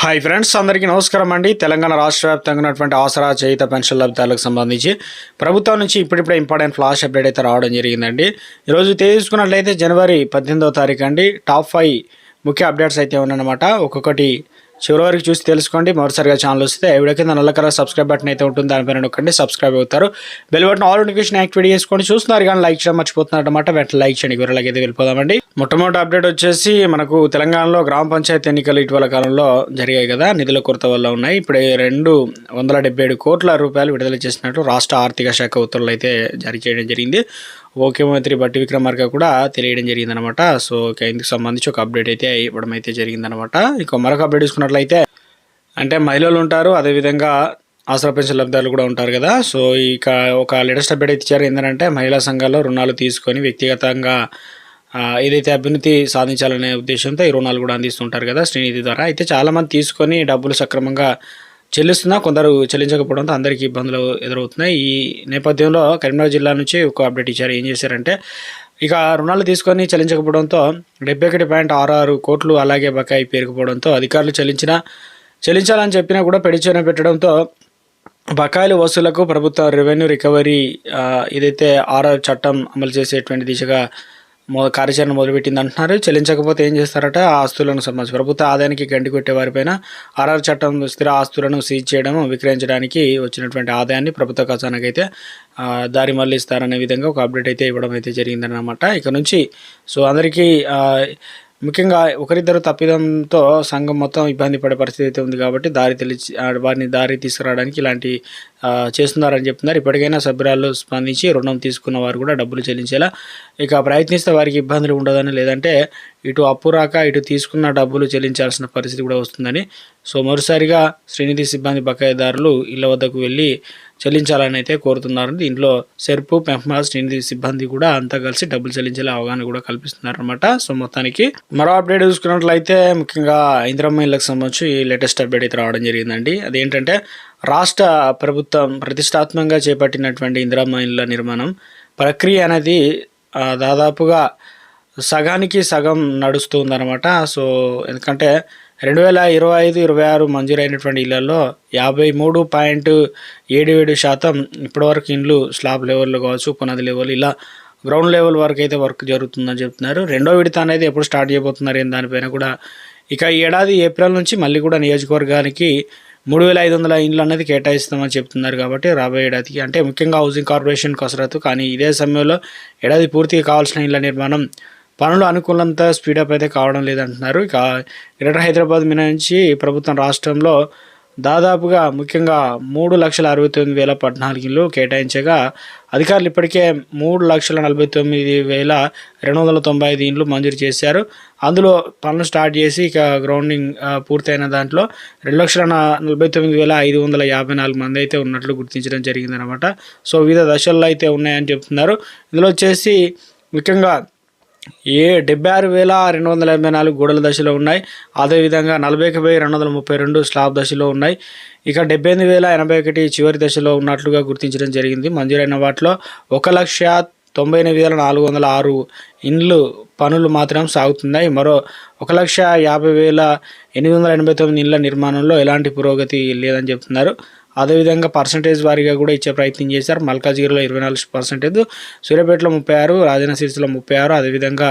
Hi friends అందరికీ నమస్కారం అండి. తెలంగాణ రాష్ట్ర వ్యాప్తంగా ఉన్నటువంటి ఆసరా చేయిత పెన్షన్ లబ్ధాలకు సంబంధించి ప్రభుత్వం నుంచి ఇప్పుడిప్పుడే ఇంపార్టెంట్ ఫ్లాష్ అప్డేట్ అయితే రావడం జరిగిందండి. ఈరోజు తీసుకున్నట్లయితే జనవరి పద్దెనిమిదవ తారీఖు అండి. టాప్ ఫైవ్ ముఖ్య అప్డేట్స్ అయితే ఉన్నాయన్నమాట. ఒక్కొక్కటి చివరి వరకు చూసి తెలుసుకోండి. మరోసారిగా ఛానల్ వస్తే వీడియో కింద నల్లకర సబ్స్క్రైబ్ బటన్ అయితే ఉంటుంది. దానిపైన నొక్కండి సబ్స్క్రైబ్ అవుతారు. Bell button all notification activate చేసుకోండి. చూస్తున్నారు కానీ లైక్ చేయడం మర్చిపోతున్నారు అనమాట వెంటనే లైక్ చేయండి. వివరాలకి అయితే వెళ్ళిపోదామండి. మొట్టమొదటి అప్డేట్ వచ్చేసి మనకు తెలంగాణలో గ్రామ పంచాయతీ ఎన్నికలు ఇటీవల కాలంలో జరిగాయి కదా. నిధుల కొరత వల్ల ఉన్నాయి. ఇప్పుడు రెండు వందల డెబ్బై ఏడు కోట్ల రూపాయలు విడుదల చేసినట్టు రాష్ట్ర ఆర్థిక శాఖ ఉత్తర్వులు అయితే జారీ చేయడం జరిగింది. ముఖ్యమంత్రి బట్టి విక్రమార్క కూడా తెలియడం జరిగిందనమాట. సో ఇందుకు సంబంధించి ఒక అప్డేట్ అయితే ఇవ్వడం అయితే జరిగిందనమాట. ఇక మరొక అప్డేట్ చూసుకున్నట్లయితే అంటే మహిళలు ఉంటారు అదేవిధంగా ఆసరా పెన్షన్ లబ్ధాలు కూడా ఉంటారు కదా. సో ఇక ఒక లేటెస్ట్ అప్డేట్ అయితే ఇచ్చారు. ఏంటంటే మహిళా సంఘాల్లో రుణాలు తీసుకొని వ్యక్తిగతంగా ఏదైతే అభివృద్ధి సాధించాలనే ఉద్దేశంతో ఈ రుణాలు కూడా అందిస్తుంటారు కదా శ్రీనిధి ద్వారా. అయితే చాలామంది తీసుకొని డబ్బులు సక్రమంగా చెల్లిస్తున్నా కొందరు చెల్లించకపోవడంతో అందరికీ ఇబ్బందులు ఎదురవుతున్నాయి. ఈ నేపథ్యంలో కరీంనగర్ జిల్లా నుంచి ఒక అప్డేట్ ఇచ్చారు. ఏం చేశారంటే ఇక రుణాలు తీసుకొని చెల్లించకపోవడంతో డెబ్బై ఒకటి పాయింట్ ఆరు ఆరు కోట్లు అలాగే బకాయి పేరుకుపోవడంతో అధికారులు చెల్లించిన చెల్లించాలని చెప్పినా కూడా పెడిచేన పెట్టడంతో బకాయిలు వసూలకు ప్రభుత్వ రెవెన్యూ రికవరీ ఏదైతే ఆర్ఆర్ చట్టం అమలు చేసేటువంటి దిశగా కార్యాచరణ మొదలుపెట్టింది అంటున్నారు. చెల్లించకపోతే ఏం చేస్తారట? ఆ ఆస్తులను సంబంధించి ప్రభుత్వ ఆదాయానికి గండి కొట్టే వారిపైన ఆర్ఆర్ చట్టం స్థిర ఆస్తులను సీజ్ చేయడం విక్రయించడానికి వచ్చినటువంటి ఆదాయాన్ని ప్రభుత్వ ఖజానాకి అయితే ఆ, దారి మళ్ళిస్తారనే విధంగా ఒక అప్డేట్ అయితే ఇవ్వడం అయితే జరిగిందన్నమాట. ఇక నుంచి సో అందరికీ ముఖ్యంగా ఒకరిద్దరు తప్పిదంతో సంఘం మొత్తం ఇబ్బంది పడే పరిస్థితి అయితే ఉంది కాబట్టి దారి తెలిసి వారిని దారి తీసుకురావడానికి ఇలాంటి చేస్తున్నారని చెప్తున్నారు. ఇప్పటికైనా సభ్యురాలు స్పందించి రుణం తీసుకున్న వారు కూడా డబ్బులు చెల్లించేలా ఇక ప్రయత్నిస్తే వారికి ఇబ్బందులు ఉండదని లేదంటే ఇటు అప్పు రాక ఇటు తీసుకున్న డబ్బులు చెల్లించాల్సిన పరిస్థితి కూడా వస్తుందని. సో మరోసారిగా శ్రీనిధి సిబ్బంది బకాయిదారులు ఇళ్ళ వద్దకు వెళ్ళి చెల్లించాలని అయితే కోరుతున్నారు దీంట్లో సెర్పు పెంపమా శ్రీనిధి సిబ్బంది కూడా అంతా కలిసి డబ్బులు చెల్లించేలా అవగాహన కూడా కల్పిస్తున్నారు అనమాట సో మొత్తానికి మరో అప్డేట్ చూసుకున్నట్లయితే ముఖ్యంగా ఇందిరమ్మ ఇళ్ళకి సంబంధించి లేటెస్ట్ అప్డేట్ అయితే రావడం జరిగిందండి. అదేంటంటే రాష్ట్ర ప్రభుత్వం ప్రతిష్టాత్మకంగా చేపట్టినటువంటి ఇందిరమ్మ ఇళ్ళ నిర్మాణం ప్రక్రియ అనేది దాదాపుగా సగానికి సగం నడుస్తుందన్నమాట సో ఎందుకంటే రెండు వేల ఇరవై ఐదు ఇరవై ఆరు మంజూరైనటువంటి ఇళ్ళలో యాభై మూడు పాయింట్ ఏడు ఏడు శాతం ఇప్పటివరకు ఇండ్లు స్లాబ్ లెవెల్లో కావచ్చు పునాది లెవెల్ ఇలా గ్రౌండ్ లెవెల్ వరకు అయితే వర్క్ జరుగుతుందని చెప్తున్నారు. రెండో విడత అనేది ఎప్పుడు స్టార్ట్ చేయబోతున్నారు ఏం దానిపైన కూడా. ఇక ఈ ఏడాది ఏప్రిల్ నుంచి మళ్ళీ కూడా నియోజకవర్గానికి మూడు వేల ఐదు వందల ఇండ్లు అనేది కేటాయిస్తామని చెప్తున్నారు కాబట్టి రాబోయే ఏడాదికి. అంటే ముఖ్యంగా హౌసింగ్ కార్పొరేషన్ కసరత్తు కానీ ఇదే సమయంలో ఏడాది పూర్తిగా కావాల్సిన ఇళ్ళ నిర్మాణం పనులు అనుకూలంత స్పీడప్ అయితే కావడం లేదంటున్నారు. ఇక గ్రేటర్ హైదరాబాద్ మినహాయించి ప్రభుత్వం రాష్ట్రంలో దాదాపుగా ముఖ్యంగా మూడు లక్షల అరవై తొమ్మిది వేల పద్నాలుగు ఇళ్ళు కేటాయించగా అధికారులు ఇప్పటికే మూడు లక్షల నలభై తొమ్మిది వేల రెండు వందల తొంభై ఐదు ఇండ్లు మంజూరు చేశారు. అందులో పనులు స్టార్ట్ చేసి ఇక గ్రౌండింగ్ పూర్తయిన దాంట్లో రెండు లక్షల నలభై తొమ్మిది వేల ఐదు వందల యాభై నాలుగు మంది అయితే ఉన్నట్లు గుర్తించడం జరిగిందనమాట సో వివిధ దశల్లో అయితే ఉన్నాయని చెప్తున్నారు. ఇందులో వచ్చేసి ముఖ్యంగా ఏ డెబ్బై ఆరు వేల రెండు వందల ఎనభై నాలుగు గోడల దశలో ఉన్నాయి. అదేవిధంగా నలభై ఒక వెయ్యి రెండు వందల ముప్పై రెండు స్లాబ్ దశలో ఉన్నాయి. ఇక డెబ్బై ఎనిమిది వేల ఎనభై ఒకటి చివరి దశలో ఉన్నట్లుగా గుర్తించడం జరిగింది. మంజూరైన వాటిలో ఒక లక్ష తొంభై ఎనిమిది వేల నాలుగు వందల ఆరు ఇండ్లు పనులు మాత్రం సాగుతున్నాయి. మరో ఒక లక్ష యాభై వేల ఎనిమిది వందల ఎనభై తొమ్మిది ఇళ్ళ నిర్మాణంలో ఎలాంటి పురోగతి లేదని చెప్తున్నారు. అదేవిధంగా పర్సంటేజ్ వారీగా కూడా ఇచ్చే ప్రయత్నం చేశారు. మల్కాజ్గిరిలో ఇరవై నాలుగు పర్సెంటేజ్ సూర్యాపేటలో ముప్పై ఆరు రాజన్న సిరిసిలో ముప్పై ఆరు అదేవిధంగా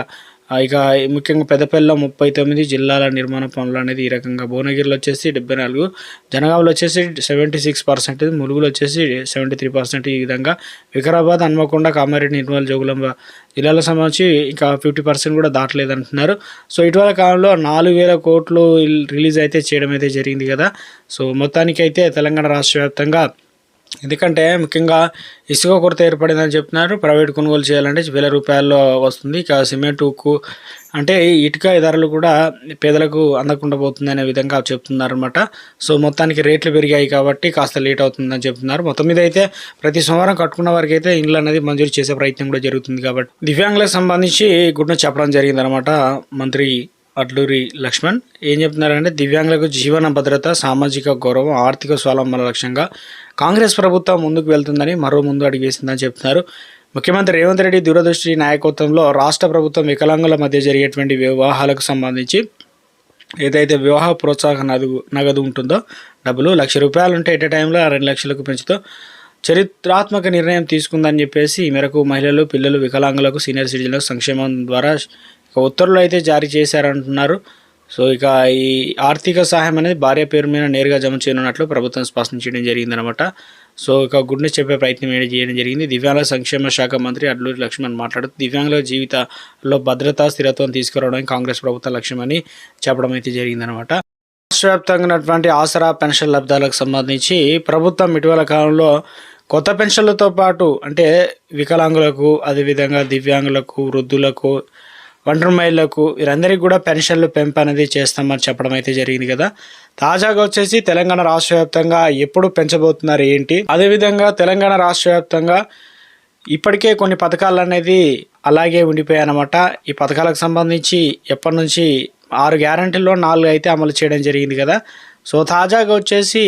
ఇక ముఖ్యంగా పెద్దపల్లిలో ముప్పై తొమ్మిది జిల్లాల నిర్మాణ పనులు అనేది ఈ రకంగా. భువనగిరిలో వచ్చేసి డెబ్బై నాలుగు జనగాంలో వచ్చేసి సెవెంటీ సిక్స్ పర్సెంటేజ్ ములుగులో వచ్చేసి సెవెంటీ త్రీ పర్సెంట్ ఈ విధంగా. వికారాబాద్ హన్మకొండ కామారెడ్డి నిర్మల్ జోగులాంబ జిల్లాలకు సంబంధించి ఇంకా ఫిఫ్టీ పర్సెంట్ కూడా దాటలేదంటున్నారు. సో ఇటీవల కాలంలో నాలుగు వేల కోట్లు రిలీజ్ అయితే చేయడం అయితే జరిగింది కదా. సో మొత్తానికైతే తెలంగాణ రాష్ట్ర వ్యాప్తంగా ఎందుకంటే ముఖ్యంగా ఇసుక కొరత ఏర్పడిందని చెప్తున్నారు ప్రైవేట్ కొనుగోలు చేయాలంటే వేల రూపాయల్లో వస్తుంది. ఇక సిమెంట్ ఉక్కు అంటే ఇటుక ధరలు కూడా పేదలకు అందకుండా పోతుంది అనే విధంగా చెప్తున్నారు అనమాట సో మొత్తానికి రేట్లు పెరిగాయి కాబట్టి కాస్త లేట్ అవుతుందని చెప్తున్నారు. మొత్తం మీద అయితే ప్రతి సోమవారం కట్టుకున్న వారికి అయితే ఇండ్లు అనేది మంజూరు చేసే ప్రయత్నం కూడా జరుగుతుంది కాబట్టి. దివ్యాంగులకు సంబంధించి గుడ్న చెప్పడం జరిగిందనమాట మంత్రి అడ్లూరి లక్ష్మణ్. ఏం చెప్తున్నారంటే దివ్యాంగులకు జీవన భద్రత సామాజిక గౌరవం ఆర్థిక స్వావలంబన లక్ష్యంగా కాంగ్రెస్ ప్రభుత్వం ముందుకు వెళ్తుందని మరో ముందు అడిగేసిందని చెప్తున్నారు. ముఖ్యమంత్రి రేవంత్ రెడ్డి దూరదృష్టి నాయకత్వంలో రాష్ట్ర ప్రభుత్వం వికలాంగుల మధ్య జరిగేటువంటి వివాహాలకు సంబంధించి ఏదైతే వివాహ ప్రోత్సాహ నగదు నగదు ఉంటుందో డబ్బులు లక్ష రూపాయలు ఉంటే ఎట్ టైంలో రెండు లక్షలకు పెంచుతూ చరిత్రాత్మక నిర్ణయం తీసుకుందని చెప్పేసి ఈ మేరకు మహిళలు పిల్లలు వికలాంగులకు సీనియర్ సిటిజన్లకు సంక్షేమం ద్వారా ఒక ఉత్తర్వులు అయితే జారీ చేశారంటున్నారు. సో ఇక ఈ ఆర్థిక సహాయం అనేది భార్య పేరు మీద నేరుగా జమ చేయనున్నట్లు ప్రభుత్వం స్పష్టం చేయడం జరిగిందనమాట. సో ఇక గుడ్ని చెప్పే ప్రయత్నం చేయడం జరిగింది. దివ్యాంగుల సంక్షేమ శాఖ మంత్రి అడ్లూరి లక్ష్మణ్ మాట్లాడుతూ దివ్యాంగుల జీవితాల్లో భద్రత స్థిరత్వం తీసుకురావడానికి కాంగ్రెస్ ప్రభుత్వ లక్ష్యమని చెప్పడం అయితే జరిగిందనమాట. రాష్ట్ర వ్యాప్తంగా ఉన్నటువంటి ఆసరా పెన్షన్ లబ్ధాలకు సంబంధించి ప్రభుత్వం ఇటీవల కాలంలో కొత్త పెన్షన్లతో పాటు అంటే వికలాంగులకు అదేవిధంగా దివ్యాంగులకు వృద్ధులకు ఒంటరి మహిళలకు వీరందరికీ కూడా పెన్షన్లు పెంపు అనేది చేస్తామని చెప్పడం అయితే జరిగింది కదా. తాజాగా వచ్చేసి తెలంగాణ రాష్ట్ర వ్యాప్తంగా ఎప్పుడు పెంచబోతున్నారు ఏంటి? అదేవిధంగా తెలంగాణ రాష్ట్ర వ్యాప్తంగా ఇప్పటికే కొన్ని పథకాలు అనేది అలాగే ఉండిపోయాయన్నమాట. ఈ పథకాలకు సంబంధించి ఎప్పటి నుంచి ఆరు గ్యారంటీల్లో నాలుగు అయితే అమలు చేయడం జరిగింది కదా. సో తాజాగా వచ్చేసి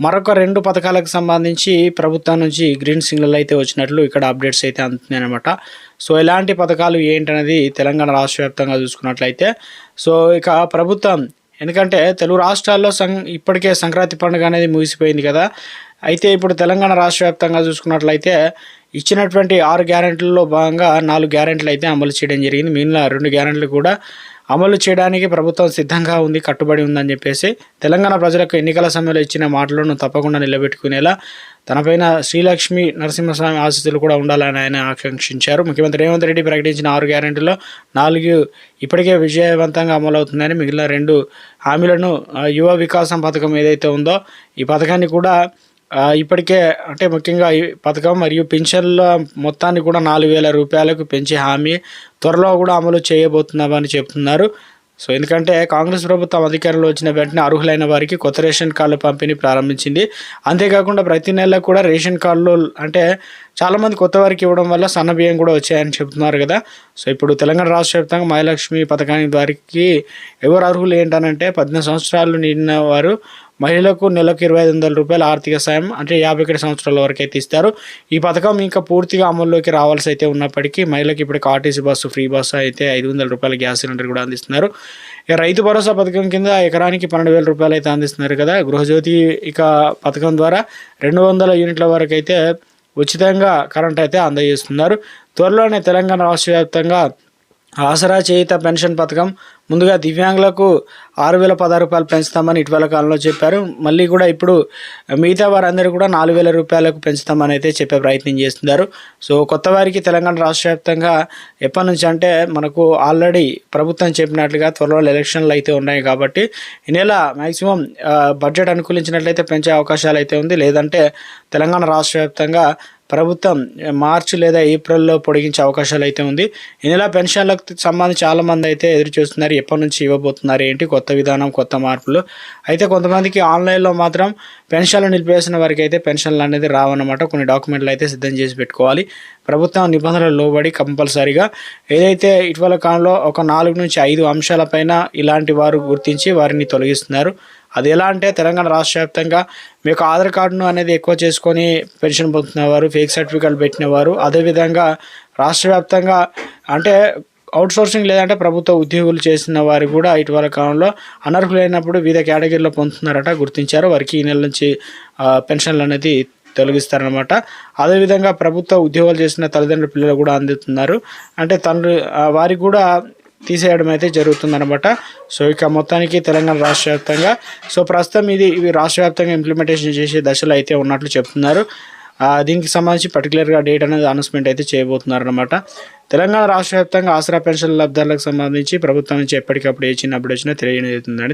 మరొక రెండు పథకాలకు సంబంధించి ప్రభుత్వం నుంచి గ్రీన్ సిగ్నల్ అయితే వచ్చినట్లు ఇక్కడ అప్డేట్స్ అయితే అందుతున్నాయి అనమాట సో ఎలాంటి పథకాలు ఏంటనేది తెలంగాణ రాష్ట్ర వ్యాప్తంగా చూసుకున్నట్లయితే సో ఇక ప్రభుత్వం ఎందుకంటే తెలుగు రాష్ట్రాల్లో సం ఇప్పటికే సంక్రాంతి పండుగ అనేది ముగిసిపోయింది కదా. అయితే ఇప్పుడు తెలంగాణ రాష్ట్ర వ్యాప్తంగా చూసుకున్నట్లయితే ఇచ్చినటువంటి ఆరు గ్యారెంటీల్లో భాగంగా నాలుగు గ్యారెంటీలు అయితే అమలు చేయడం జరిగింది. మిగిలిన రెండు గ్యారెంటీలు కూడా అమలు చేయడానికి ప్రభుత్వం సిద్ధంగా ఉంది కట్టుబడి ఉందని చెప్పేసి తెలంగాణ ప్రజలకు ఎన్నికల సమయంలో ఇచ్చిన మాటలను తప్పకుండా నిలబెట్టుకునేలా తనపైన శ్రీలక్ష్మి నరసింహస్వామి ఆశీస్సులు కూడా ఉండాలని ఆయన ఆకాంక్షించారు. ముఖ్యమంత్రి రేవంత్ రెడ్డి ప్రకటించిన ఆరు గ్యారెంటీలో నాలుగు ఇప్పటికే విజయవంతంగా అమలవుతుందని మిగిలిన రెండు హామీలను యువ వికాసం పథకం ఏదైతే ఉందో ఈ పథకాన్ని కూడా ఇప్పటికే అంటే ముఖ్యంగా ఈ పథకం మరియు పింఛన్ల మొత్తాన్ని కూడా నాలుగు వేల రూపాయలకు పెంచే హామీ త్వరలో కూడా అమలు చేయబోతున్నామని చెప్తున్నారు. సో ఎందుకంటే కాంగ్రెస్ ప్రభుత్వం అధికారంలో వచ్చిన వెంటనే అర్హులైన వారికి కొత్త రేషన్ కార్డుల పంపిణీ ప్రారంభించింది. అంతేకాకుండా ప్రతి నెల కూడా రేషన్ కార్డులు అంటే చాలామంది కొత్త వారికి ఇవ్వడం వల్ల సన్న బియ్యం కూడా వచ్చాయని చెప్తున్నారు కదా. సో ఇప్పుడు తెలంగాణ రాష్ట్ర వ్యాప్తంగా మహాలక్ష్మి పథకానికి వారికి ఎవరు అర్హులు ఏంటనంటే పద్దెనిమిది సంవత్సరాలు నిండిన వారు మహిళలకు నెలకు ఇరవై ఐదు వందల రూపాయల ఆర్థిక సాయం అంటే యాభై ఒకటి సంవత్సరాల వరకు అయితే ఇస్తారు. ఈ పథకం ఇంకా పూర్తిగా అమల్లోకి రావాల్సి అయితే ఉన్నప్పటికీ మహిళలకు ఇప్పుడు ఆర్టీసీ బస్సు ఫ్రీ బస్సు అయితే ఐదు వందల రూపాయల గ్యాస్ సిలిండర్ కూడా అందిస్తున్నారు. ఇక రైతు భరోసా పథకం కింద ఎకరానికి పన్నెండు వేల రూపాయలు అయితే అందిస్తున్నారు కదా. గృహజ్యోతి ఇక పథకం ద్వారా రెండు వందల యూనిట్ల వరకు అయితే ఉచితంగా కరెంట్ అయితే అందజేస్తున్నారు. త్వరలోనే తెలంగాణ రాష్ట్ర వ్యాప్తంగా ఆసరా చేయిత పెన్షన్ పథకం ముందుగా దివ్యాంగులకు ఆరు వేల పదహారు రూపాయలు పెంచుతామని ఇటీవల కాలంలో చెప్పారు. మళ్ళీ కూడా ఇప్పుడు మిగతా వారందరూ కూడా నాలుగు వేల రూపాయలకు పెంచుతామని అయితే చెప్పే ప్రయత్నం చేస్తున్నారు. సో కొత్త వారికి తెలంగాణ రాష్ట్ర వ్యాప్తంగా ఎప్పటి నుంచి అంటే మనకు ఆల్రెడీ ప్రభుత్వం చెప్పినట్లుగా త్వరలో ఎలక్షన్లు అయితే ఉన్నాయి కాబట్టి ఈ నెల మ్యాక్సిమం బడ్జెట్ అనుకూలించినట్లయితే పెంచే అవకాశాలు అయితే ఉంది. లేదంటే తెలంగాణ రాష్ట్ర వ్యాప్తంగా ప్రభుత్వం మార్చి లేదా ఏప్రిల్లో పొడిగించే అవకాశాలు అయితే ఉంది. ఈ నెల పెన్షన్లకు సంబంధించి చాలామంది అయితే ఎదురు చూస్తున్నారు. ఎప్పటి నుంచి ఇవ్వబోతున్నారు ఏంటి? కొత్త విధానం కొత్త మార్పులు. అయితే కొంతమందికి ఆన్లైన్లో మాత్రం పెన్షన్లు నిలిపేసిన వారికి అయితే పెన్షన్లు అనేది రావన్నమాట. కొన్ని డాక్యుమెంట్లు అయితే సిద్ధం చేసి పెట్టుకోవాలి. ప్రభుత్వం నిబంధనలు లోబడి కంపల్సరీగా ఏదైతే ఇటీవల కాలంలో ఒక నాలుగు నుంచి ఐదు అంశాలపైన ఇలాంటి వారు గుర్తించి వారిని తొలగిస్తున్నారు. అది ఎలా అంటే తెలంగాణ రాష్ట్ర వ్యాప్తంగా మీకు ఆధార్ కార్డును అనేది ఎక్కువ చేసుకొని పెన్షన్ పొందుతున్నవారు ఫేక్ సర్టిఫికేట్ పెట్టినవారు అదేవిధంగా రాష్ట్ర వ్యాప్తంగా అంటే అవుట్సోర్సింగ్ లేదంటే ప్రభుత్వ ఉద్యోగులు చేసిన వారు కూడా ఇటీవల కాలంలో అనర్హులైనప్పుడు వివిధ కేటగిరీలో పొందుతున్నారట గుర్తించారు. వారికి ఈ నెల నుంచి పెన్షన్లు అనేది తొలగిస్తారనమాట అదేవిధంగా ప్రభుత్వ ఉద్యోగాలు చేసిన తల్లిదండ్రుల పిల్లలు కూడా అందుతున్నారు. అంటే తండ్రి వారికి కూడా తీసేయడం అయితే జరుగుతుందన్నమాట. సో ఇక మొత్తానికి తెలంగాణ రాష్ట్ర వ్యాప్తంగా సో ప్రస్తుతం ఇది ఇవి రాష్ట్ర వ్యాప్తంగా ఇంప్లిమెంటేషన్ చేసే దశలో అయితే ఉన్నట్లు చెప్తున్నారు. దీనికి సంబంధించి పర్టికులర్గా డేట్ అనేది అనౌన్స్మెంట్ అయితే చేయబోతున్నారు అనమాట తెలంగాణ రాష్ట్ర వ్యాప్తంగా ఆసరా పెన్షన్ లబ్ధాలకు సంబంధించి ప్రభుత్వం నుంచి ఎప్పటికప్పుడు ఏ చిన్న అప్డేట్ వచ్చినా తెలియజేస్తుందండి